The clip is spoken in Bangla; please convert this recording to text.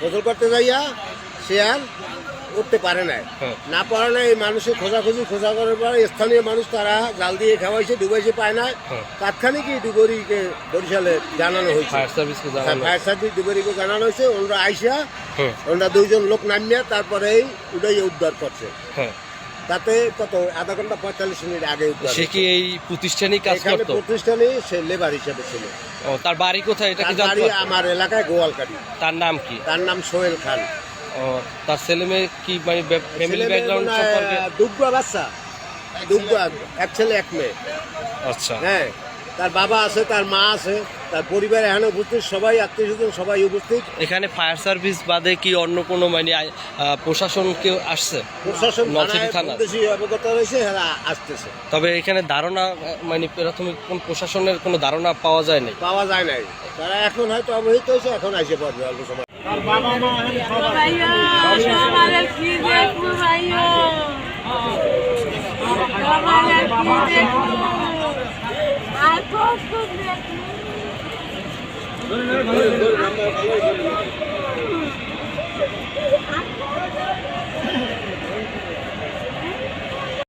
গোসল করতে যাইয়া সে আর উঠতে পারে না হ্যাঁ। না পারে না এই মানুষের খোঁজাখুঁজি খোঁজা করার পর স্থানীয় মানুষ তারা জাল দিয়ে খাওয়াইছে ডুবাইছে পায় না হ্যাঁ। তাৎক্ষণিক ডুবরিকে বরিশালে জানানো হয়েছে। ফায়ার সার্ভিস ডুবরিকে জানানো হয়েছে। ওনারা আইসা হ্যাঁ। ওনারা দুইজন লোক নামিয়া তারপরেই উড়াই উদ্ধার করছে। হ্যাঁ। তাতে কত আধা ঘণ্টা পঁয়তাল্লিশ মিনিট আগে সে কি এই প্রতিষ্ঠানেই কাজ করতো? প্রতিষ্ঠানে সে লেবার হিসেবে ছিল। ও, তার বাড়ি কোথায়? এটা কি তার বাড়ি? আমার এলাকায় গোয়ালকাটি তার নাম কি? তার নাম সোহেল খান। ও, তার ছেলে মেয়ে কি মানে ফ্যামিলি ছেলে ব্যাকগ্রাউন্ড মেয়ে মনে হয় সম্পর্কে? দুগ্গা বাচ্চা। দুগ্গা এক ছেলে এক মেয়ে। আচ্ছা। হ্যাঁ। তার বাবা আছে তার মা আছে তার পরিবার এখানে উপস্থিত সবাই আত্মীয় স্বজন সবাই উপস্থিত। এখানে ফায়ার সার্ভিস বাদে কি অন্য কোনো মানে প্রশাসন কেউ আসছে? প্রশাসন অবগত রয়েছে আসতেছে। তবে এখানে ধারণা মানে প্রাথমিক কোন প্রশাসনের কোনো ধারণা পাওয়া যায় নাই পাওয়া যায় নাই। তারা এখন হয়তো অবহিত হয়েছে এখন আসে পড়বে অল্প সময়। ভাইয়া সবারে কি দেখবো ভাইয়া সবারে কি